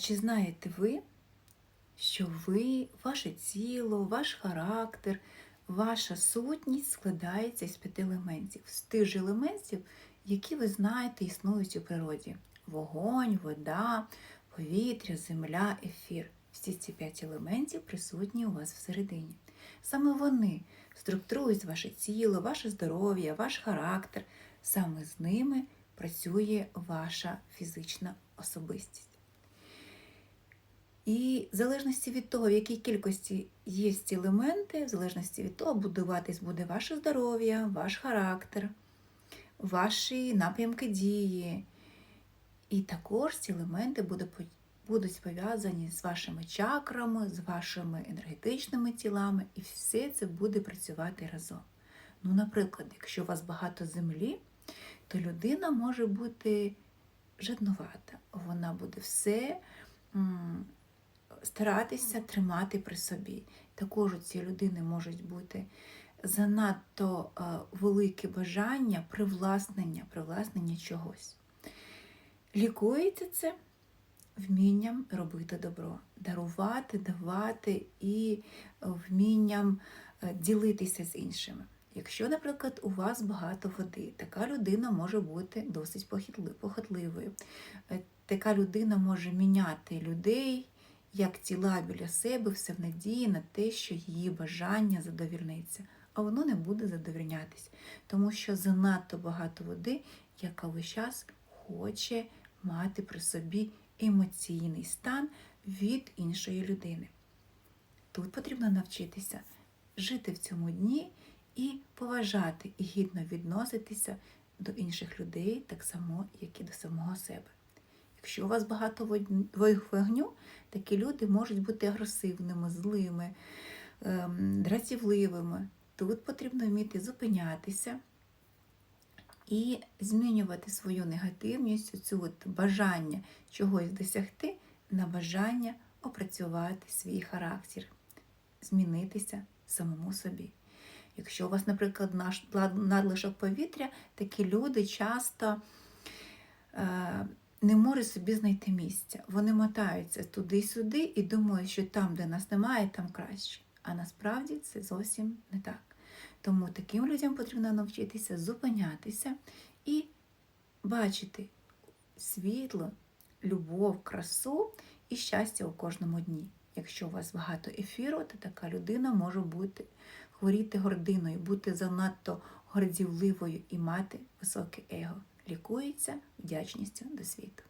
чи знаєте ви, що ви, ваше тіло, ваш характер, ваша сутність складається із п'яти елементів, з тих же елементів, які ви знаєте існують у природі: вогонь, вода, повітря, земля, ефір. Всі ці п'ять елементів присутні у вас всередині. Саме вони структурують ваше тіло, ваше здоров'я, ваш характер. Саме з ними працює ваша фізична особистість. І в залежності від того, в якій кількості є ці елементи, в залежності від того, будуватись буде ваше здоров'я, ваш характер, ваші напрямки дії. І також ці елементи будуть пов'язані з вашими чакрами, з вашими енергетичними тілами, і все це буде працювати разом. Ну, наприклад, якщо у вас багато землі, то людина може бути жаднувата. Вона буде все старатися тримати при собі. Також у цієї людини можуть бути занадто велике бажання привласнення, привласнення чогось. Лікується це вмінням робити добро, дарувати, давати і вмінням е, ділитися з іншими. Якщо, наприклад, у вас багато води, така людина може бути досить похотливою. Е, така людина може міняти людей як тіла біля себе, все в надії на те, що її бажання задовільниться, а воно не буде задовільнятись, тому що занадто багато води, яка весь час хоче мати при собі емоційний стан від іншої людини. Тут потрібно навчитися жити в цьому дні і поважати і гідно відноситися до інших людей так само, як і до самого себе. Якщо у вас багато вогню, такі люди можуть бути агресивними, злими, ем, дратівливими. Тут потрібно вміти зупинятися і змінювати свою негативність, цю от бажання чогось досягти на бажання опрацювати свій характер, змінитися самому собі. Якщо у вас, наприклад, надлишок повітря, такі люди часто не можуть собі знайти місця. Вони мотаються туди-сюди і думають, що там, де нас немає, там краще. А насправді це зовсім не так. Тому таким людям потрібно навчитися зупинятися і бачити світло, любов, красу і щастя у кожному дні. Якщо у вас багато ефіру, то така людина може бути хворіти гординою, бути занадто гордівливою і мати високе его. Лікується вдячністю до світу.